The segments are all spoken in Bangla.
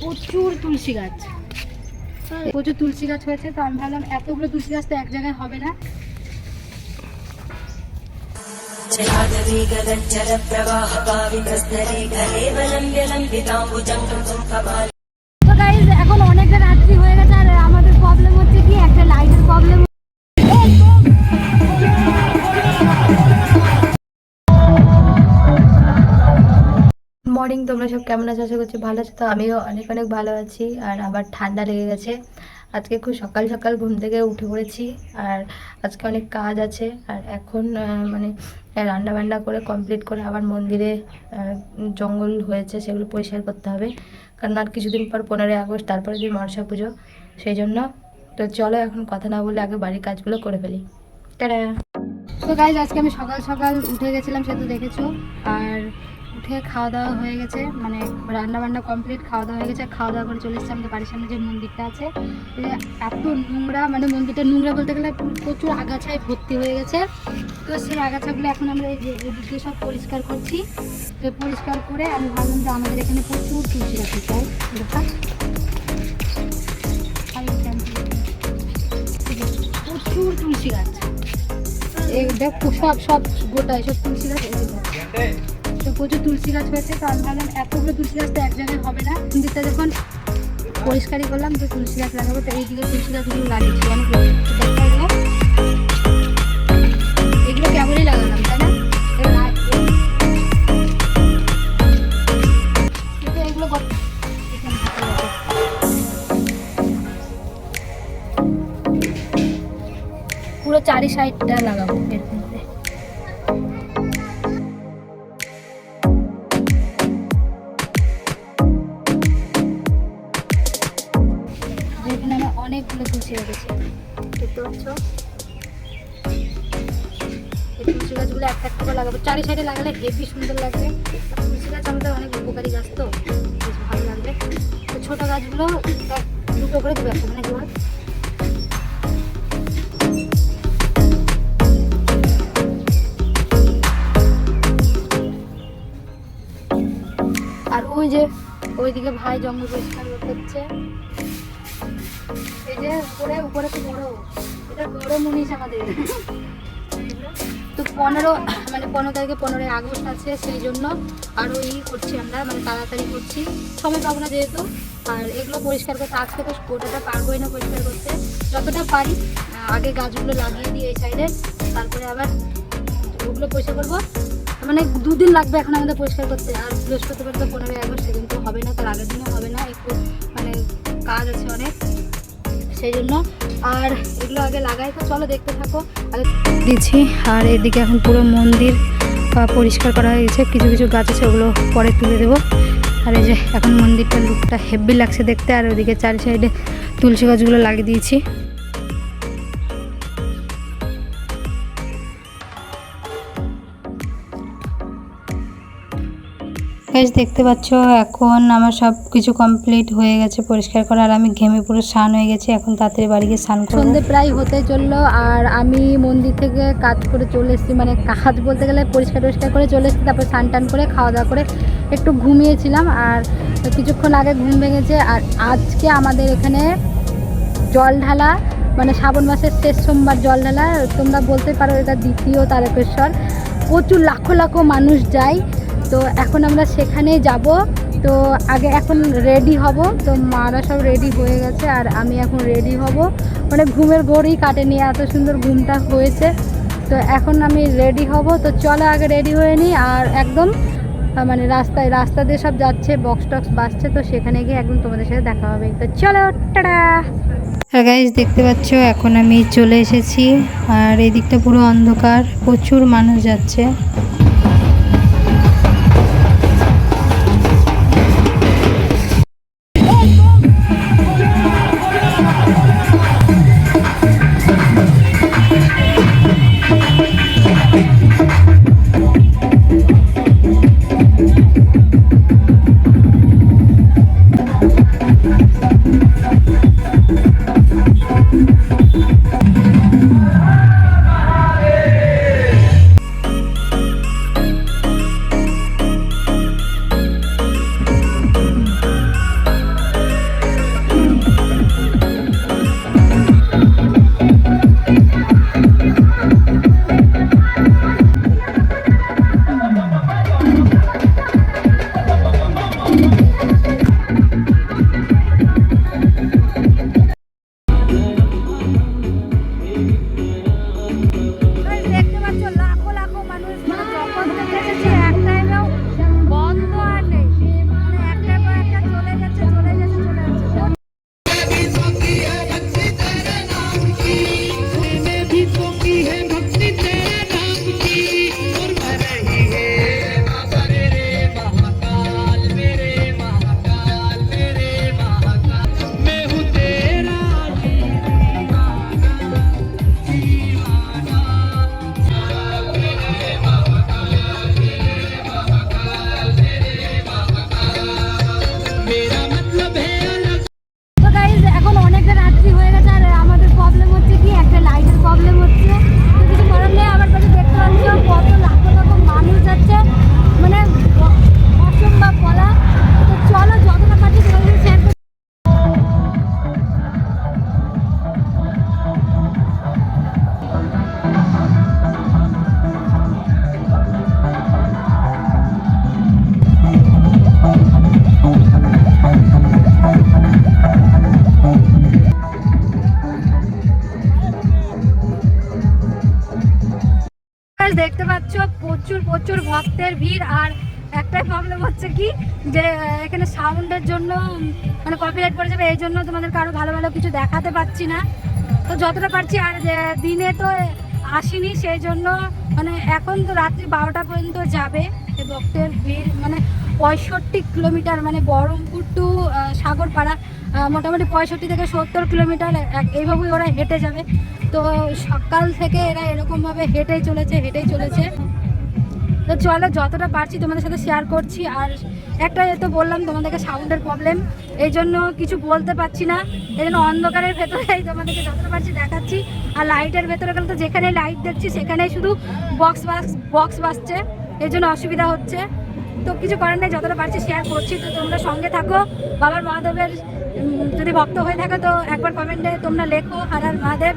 প্রচুর তুলসী গাছ। প্রচুর তুলসী গাছ হয়েছে, তো আমি ভাবলাম এতগুলো তুলসী গাছ তো এক জায়গায় হবে না। এখন অনেকটা রাত্রি হয়ে গেছে, আর আমাদের প্রবলেম হচ্ছে কি, একটা লাইটের প্রবলেম মর্নিং তোমরা সব কেমন আছো? আশা করছি ভালো আছো। তো আমিও অনেক অনেক ভালো আছি। আর আবার ঠান্ডা লেগে গেছে। আজকে খুব সকাল সকাল ঘুম থেকে উঠে পড়েছি। আর আজকে অনেক কাজ আছে। আর এখন মানে রান্না বান্না করে কমপ্লিট করে আবার মন্দিরে জঙ্গল হয়েছে সেগুলো পরিষ্কার করতে হবে। কারণ আর কিছুদিন পর পনেরোই আগস্ট, তারপরে যে মনসা পুজো, সেই জন্য। তো চলো এখন কথা না বলে আগে বাড়ির কাজগুলো করে ফেলি। তো গাইজ আজকে আমি সকাল সকাল উঠে গেছিলাম সে তো দেখেছ। আর উঠে খাওয়া দাওয়া হয়ে গেছে মানে রান্না বান্না কমপ্লিট খাওয়া দাওয়া হয়ে গেছে, খাওয়া দাওয়া করে চলে এসেছি আমাদের বাড়ির সামনে যে মন্দিরটা আছে। এত নোংরা মানে মন্দিরটা নোংরা বলতে গেলে প্রচুর আগাছায় ভর্তি হয়ে গেছে। তো সেই আগাছাগুলো এখন আমরা এই যে এদিকে সব পরিষ্কার করছি। তো পরিষ্কার করে আমি ভাবলাম যে আমাদের এখানে প্রচুর তুলসী গাছ চাই প্রচুর তুলসী গাছ। এই দেখ, সব সব গোটা সব তুলসী গাছ। প্রচুর তুলসী গাছ হয়েছে, তো আমি ভাবলাম এতগুলো তুলসী গাছ তো এক জায়গায় হবে না। মন্দিরটা যখন পরিষ্কারই করলাম তো তুলসী গাছ লাগাবো, তো এইদিকে তুলসী গাছগুলো লাগিয়েছি দেখো এগুলো কেমনই লাগালাম, তাই না। পুরো চারি সাইডটা লাগাবো এর এখানে আমি অনেকগুলো তুলসী রেখেছি দেখতে পাচ্ছ? তুলসী গাছগুলো একটা একটা করে লাগাবো। চারি সাইডে লাগালে হেভি সুন্দর লাগবে। তুলসী গাছ আমাদের অনেক উপকারী গাছ তো, বেশ ভালো লাগবে। তো ছোটো গাছগুলো এক দুটো করে দেবে একটা মানে কি আর ওই যে ওইদিকে ভাই জঙ্গল পরিষ্কার করছে উপরে উপরে তো বড়। এটা বড় মুনিশ তো পনেরো মানে পনেরো তারিখে, পনেরোই আগস্ট আছে সেই জন্য আরও ই করছি আমরা মানে তাড়াতাড়ি করছি। সময় পাবো না যেহেতু, আর এগুলো পরিষ্কার করতে আজকে তো গোটাটা পারবোই না পরিষ্কার করতে। যতটা পারি আগে গাছগুলো লাগিয়ে দিই এই সাইডে তারপরে আবার ওগুলো পরিষ্কার করব। মানে দুদিন লাগবে এখন আমাদের পরিষ্কার করতে, আর বৃহস্পতিবার তো পনেরোই আগস্ট, সেদিন তো হবে না, তার আগের দিনও হবে না, একটু মানে কাজ আছে অনেক। সেই জন্য। আর এগুলো আগে লাগাই তো, চলো দেখতে থাকো। দিচ্ছি। আর এদিকে এখন পুরো মন্দির পরিষ্কার করা হয়েছে কিছু কিছু গাছ আছে, ওগুলো পরে তুলে দেবো। আর এই যে এখন মন্দিরটার লুকটা হেভি লাগছে দেখতে। আর ওইদিকে চারি সাইডে তুলসী গাছগুলো লাগিয়ে দিয়েছি। গাইজ দেখতে পাচ্ছ, এখন আমার সব কিছু কমপ্লিট হয়ে গেছে পরিষ্কার করা। আর আমি ঘেমে পুরো স্নান হয়ে গেছি, এখন তাড়াতাড়ি বাড়ি গিয়ে স্নান করব। সন্ধে প্রায় হতে চলল, আর আমি মন্দির থেকে কাজ করে চলে এসেছি মানে কাজ বলতে গেলে পরিষ্কার টরিষ্কার করে চলে এসেছি, তারপর স্নান টান করে খাওয়া দাওয়া করে একটু ঘুমিয়েছিলাম, আর কিছুক্ষণ আগে ঘুম ভেঙেছে। আর আজকে আমাদের এখানে জল ঢালা মানে শ্রাবণ মাসের শেষ সোমবার জল ঢালা, তোমরা বলতে পারো এটা দ্বিতীয় তারকেশ্বর। প্রচুর লাখো লাখো মানুষ যায় তো এখন আমরা সেখানে যাব। তো আগে এখন রেডি হব। তো মারা সব রেডি হয়ে গেছে আর আমি এখন রেডি হব। মানে ঘুমের ঘড়ি কাটেনি, এত সুন্দর ঘুমটা হয়েছে। তো এখন আমি রেডি হব। তো চলো আগে রেডি হয়ে নিই আর একদম মানে রাস্তায়, রাস্তা দিয়ে সব যাচ্ছে বক্স টক্স বাজছে, তো সেখানে গিয়ে একদম তোমাদের সাথে দেখা হবে। তো চলো, টাটা! গাইজ দেখতে পাচ্ছ, এখন আমি চলে এসেছি। আর এই দিকটা পুরো অন্ধকার, প্রচুর মানুষ যাচ্ছে। ভক্তের ভিড়, আর একটাই প্রবলেম হচ্ছে কি যে এখানে সাউন্ডের জন্য মানে কপিরাইট পড়ে যাবে, এই জন্য তোমাদের কারও ভালো ভালো কিছু দেখাতে পারছি না। তো যতটা পারছি, আর দিনে তো আসিনি, সেই জন্য মানে এখন তো রাত্রি বারোটা পর্যন্ত যাবে ভক্তের ভিড় মানে পঁয়ষট্টি কিলোমিটার মানে বহরমপুর টু সাগরপাড়া মোটামুটি পঁয়ষট্টি থেকে সত্তর কিলোমিটার এইভাবেই ওরা হেঁটে যাবে। তো সকাল থেকে এরা এরকমভাবে হেঁটেই চলেছে হেঁটেই চলেছে। তো চলো, যতটা পারছি তোমাদের সাথে শেয়ার করছি। আর একটা তো বললাম, তোমাদেরকে সাউন্ডের প্রবলেম এই জন্য কিছু বলতে পারছি না। এই জন্য অন্ধকারের ভেতরেই তোমাদেরকে যতটা পারছি দেখাচ্ছি। আর লাইটের ভেতরে গেলে তো যেখানে লাইট দেখছি, সেখানেই শুধু বক্স বাস বক্স বাজছে। এই জন্য অসুবিধা হচ্ছে। তো কিছু করার নেই, যতটা পারছি শেয়ার করছি। তো তোমরা সঙ্গে থাকো। বাবার মহাদেবের যদি ভক্ত হয়ে থাকো তো একবার কমেন্টে তোমরা লেখো হারার মহাদেব।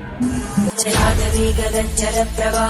জলপ্রবাহ